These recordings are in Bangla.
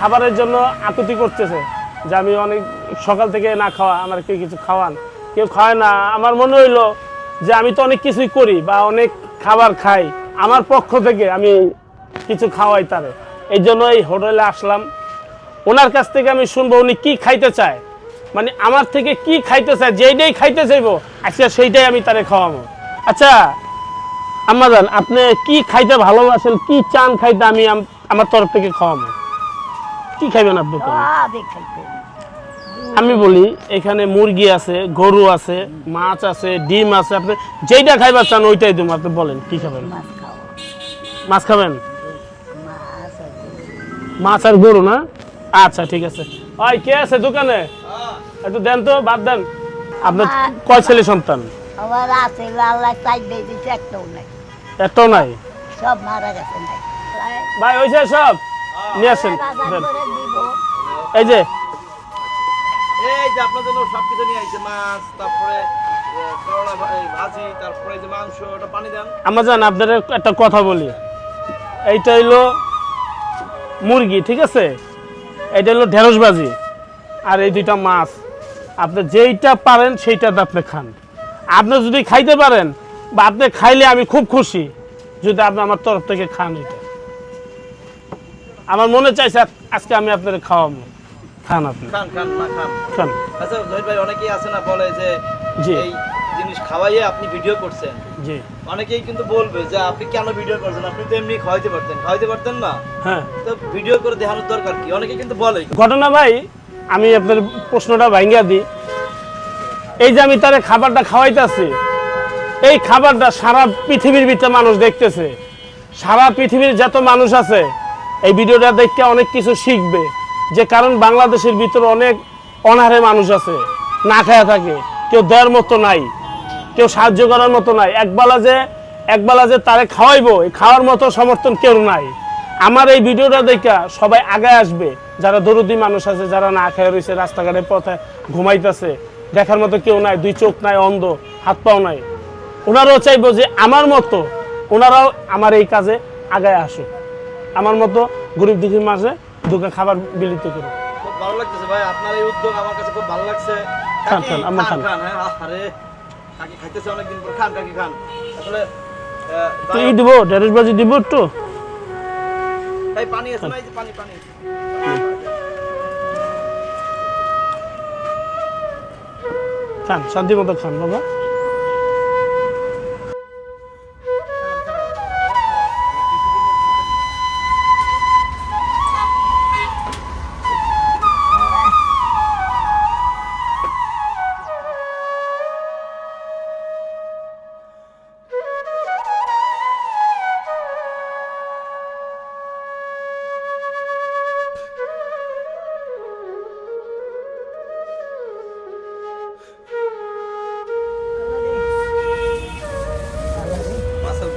খাবারের জন্য আকুতি করতেছে যে আমি অনেক সকাল থেকে না খাওয়া, আমার কেউ কিছু খাওয়ান। কেউ খাওয়ায় না। আমার মনে হইল যে আমি তো অনেক কিছুই করি বা অনেক খাবার খাই। আমার পক্ষ থেকে আমি কিছু খাওয়াই তারে। এই জন্য এই হোটেলে আসলাম। ওনার কাছ থেকে আমি শুনব উনি কি খাইতে চায়। মানে আমার থেকে কি খাইতে চায়, যেইটাই খাইতে চাইব আচ্ছা সেইটাই আমি তারে খাওয়াবো। আচ্ছা আম্মাজান, আপনি কি খাইতে ভালোবাসেন, কি চান খাইতে আমি আমার তরফ থেকে খাওয়াবো। কি খাইবেন আপনি আমি বলি এখানে মুরগি আছে গরু আছে মাছ আছে ডিম আছে আপনি যেইটা খাইবার চান ওইটাই দেবো আপনি বলেন কি খাবেন? মাছ খাবেন? মাছ আর গরু। না? আচ্ছা ঠিক আছে। ওই কে আছে দোকানে? একটু দেন তো বাদ দেন। আপনার কয় ছেলে সন্তান? আবার আছে আল্লাহ চাই দিচ্ছে একটাও নাই। একটাও নাই? সব মারা গেছে ভাই হয়েছে সব। নিয়ে আসেন এই যে। এই যে আপনার জন্য সবকিছু নিয়ে আইছে মাছ তারপরে আহ, করলা ভা- এই ভাজি তারপরে যে মাংস ওটা পানি দেন। আমার জান আপনাদের একটা কথা বলি। এইটা হইল মুরগি ঠিক আছে? এটা হলো ঢেঁড়স ভাজি। আর এই দুইটা মাছ। আপনি যেইটা পারেন সেইটাতে আপনি খান। আপনি যদি খাইতে পারেন বা আপনি খাইলে আমি খুব খুশি যদি আপনি আমার তরফ থেকে খান এটা আমার মনে চাইছে আজকে আমি আপনার খাওয়াবো। খান আপনি। খান খান মা খান। খান। আচ্ছা জহির ভাই অনেকেই আছে না বলে যে জি। এই জিনিস খাওয়াইয়ে আপনি ভিডিও করছেন। জি। অনেকেই কিন্তু বলবে যে আপনি কেন ভিডিও করছেন আপনি তো এমনি খাওয়াইতে পারতেন। খাওয়াইতে পারতেন না। হ্যাঁ। তো ভিডিও করে দেখানোর দরকার কি? অনেকে কিন্তু বলে। ঘটনা ভাই আমি আপনার প্রশ্নটা ভাঙ্গিয়া দিই। এই যে আমি তারে খাবারটা খাওয়াইতেছি এই খাবারটা সারা পৃথিবীর ভিতরে মানুষ দেখতেছে। সারা পৃথিবীর যত মানুষ আছে এই ভিডিওটা দেখতে অনেক কিছু শিখবে। যে কারণ বাংলাদেশের ভিতরে অনেক অনাহারে মানুষ আছে, না খায়া থাকে, কেউ দেওয়ার মতো নাই, কেউ সাহায্য করার মতো নাই একবেলা যে একবেলা যে তারে খাওয়াইবো, এই খাওয়ার মতো সমর্থন কেউ নাই। আমার এই ভিডিওটা দেখা সবাই আগে আসবে, যারা দরদি মানুষ আছে, যারা না খেয়ে রয়েছে, রাস্তাঘাটে পথে ঘুমাইতেছে, দেখার মতো কেউ নাই, দুই চোখ নাই, অন্ধ, হাত পাও নাই। ওনারাও চাইব যে আমার মতো, ওনারাও আমার এই কাজে আগায় আসুক। আমার মতো গরিব দুঃখীর মাঝে দুঃখে খাবার বিলিত করুক খুব ভালো লাগতেছে ভাই আপনার এই উদ্যোগ আমার কাছে খুব ভালো লাগছে। খান, খান, আমার খান। খান। খান হ্যাঁ আরে কাকি খাইতেছে অনেকদিন পর। খান কাকি খান। আসলে তো দিব ঢেঁড়স বাজি দিব একটু। ভাই পানি আছে না? এই যে পানি পানি। খান শান্তি মতো খান বাবা।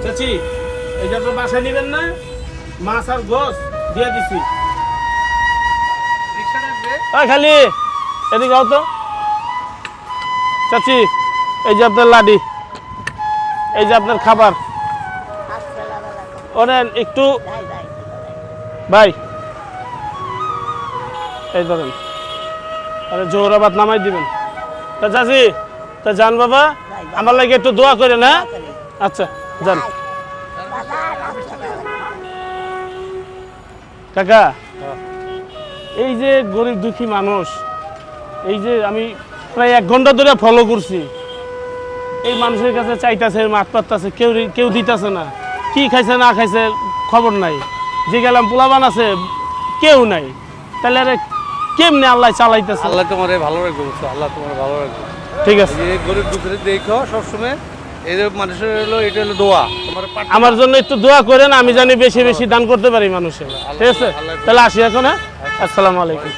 চাচি এই যে আপনার বাসায় নেবেন না। মাছ আর গোস দিয়ে দিছি। খালি এদিকে আও তো। চাচি এই যে আপনার লাডি এই যে আপনার খাবার। ওনেন একটু। ভাই এই ধরেন। আরে জোহরাবাদ নামাই দিবেন। তা চাচি তা যান বাবা আমার লাগে একটু দোয়া করে না করে আচ্ছা। যান। কাকা এই যে গরিব দুঃখী মানুষ এই যে আমি প্রায় এক ঘণ্টা ধরে ফলো করছি এই মানুষের কাছে চাইতেছে মাত পাত্তাছে কেউ কেউ দিতেছে না। কি খাইছে না খাইছে খবর নাই। যে গেলাম পোলাবান আছে কেউ নাই। তাহলে আরে কেমনে আল্লাহ চালাইতেছে? আল্লাহ তোমার ভালো রাখবে আল্লাহ তোমার ভালো রাখবে ঠিক আছে। গরিব দুঃখের দেখো সবসময় এই মানুষের হলো এটা হলো দোয়া। তোমার আমার জন্য একটু দোয়া করেন আমি জানি বেশি বেশি দান করতে পারি মানুষের। ঠিক আছে? তাহলে আসি এখন হ্যাঁ? আসসালামু আলাইকুম।